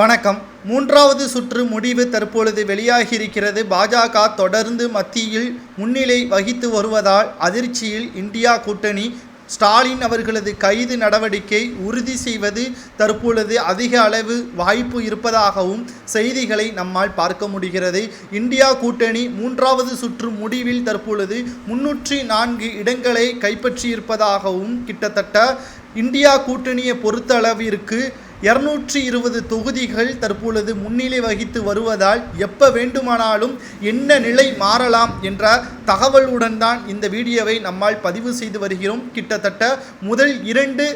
வணக்கம். மூன்றாவது சுற்று முடிவு தற்பொழுது வெளியாகியிருக்கிறது. பாஜக தொடர்ந்து மத்தியில் முன்னிலை வகித்து வருவதால் அதிர்ச்சியில் இந்தியா கூட்டணி. ஸ்டாலின் அவர்களது கைது நடவடிக்கை உறுதி செய்வது தற்பொழுது அதிக அளவு வாய்ப்பு இருப்பதாகவும் செய்திகளை நம்மால் பார்க்க முடிகிறது. இந்தியா கூட்டணி மூன்றாவது சுற்று முடிவில் தற்பொழுது முன்னூற்றி நான்கு இடங்களை கைப்பற்றியிருப்பதாகவும் கிட்டத்தட்ட இந்தியா கூட்டணியை பொறுத்தளவிற்கு இருநூற்றி இருபது தொகுதிகள் தற்பொழுது முன்னிலை வகித்து வருவதால் எப்போ வேண்டுமானாலும் என்ன நிலை மாறலாம் என்ற தகவலுடன் தான் இந்த வீடியோவை நம்மால் பதிவு செய்து வருகிறோம். கிட்டத்தட்ட முதல் இரண்டு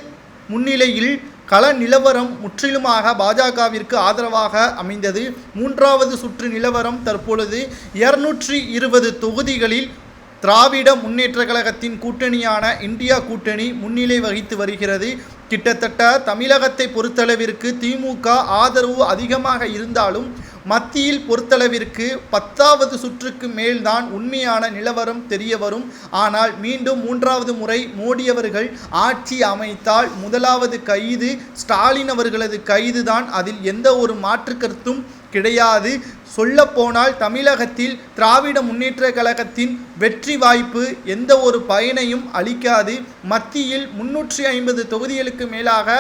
முன்னிலையில் கள நிலவரம் முற்றிலுமாக பாஜகவிற்கு ஆதரவாக அமைந்தது. மூன்றாவது சுற்று நிலவரம் தற்பொழுது இருநூற்றி இருபது தொகுதிகளில் திராவிட முன்னேற்ற கழகத்தின் கூட்டணியான இந்தியா கூட்டணி முன்னிலை வகித்து வருகிறது. கிட்டத்தட்ட தமிழகத்தை பொறுத்தளவிற்கு திமுக ஆதரவு அதிகமாக இருந்தாலும் மத்தியில் பொறுத்தளவிற்கு பத்தாவது சுற்றுக்கு மேல்தான் உண்மையான நிலவரம் தெரிய வரும். ஆனால் மீண்டும் மூன்றாவது முறை மோடி அவர்கள் ஆட்சி அமைத்தால் முதலாவது கைது ஸ்டாலின் அவர்களது கைதுதான். அதில் எந்த ஒரு மாற்று கருத்தும் கிடையாது. சொல்லப்போனால் தமிழகத்தில் திராவிட முன்னேற்ற கழகத்தின் வெற்றி வாய்ப்பு எந்த ஒரு பயனையும் அளிக்காது. மத்தியில் முன்னூற்றி ஐம்பது தொகுதிகளுக்கு மேலாக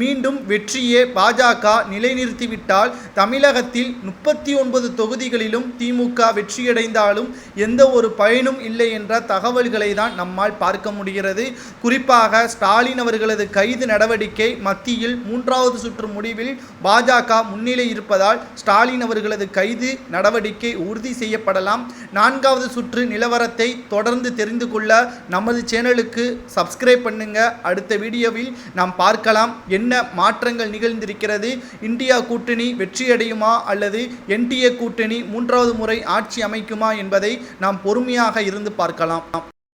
மீண்டும் வெற்றியே பாஜக நிலைநிறுத்திவிட்டால் தமிழகத்தில் முப்பத்தி ஒன்பது தொகுதிகளிலும் திமுக வெற்றியடைந்தாலும் எந்த ஒரு பயனும் இல்லை என்ற தகவல்களை தான் நம்மால் பார்க்க முடிகிறது. குறிப்பாக ஸ்டாலின் அவர்களது கைது நடவடிக்கை மத்தியில் மூன்றாவது சுற்று முடிவில் பாஜக முன்னிலை இருப்பதால் ஸ்டாலின் அவர்களது கைது நடவடிக்கை உறுதி செய்யப்படலாம். நான்காவது சுற்று நிலவரத்தை தொடர்ந்து தெரிந்து கொள்ள நமது சேனலுக்கு சப்ஸ்கிரைப் பண்ணுங்க. அடுத்த வீடியோவில் நாம் பார்க்கலாம் என்ன மாற்றங்கள் நிகழ்ந்திருக்கிறது. இந்தியா கூட்டணி வெற்றியடையுமா அல்லது என்டிஏ கூட்டணி மூன்றாவது முறை ஆட்சி அமைக்குமா என்பதை நாம் பொறுமையாக இருந்து பார்க்கலாம்.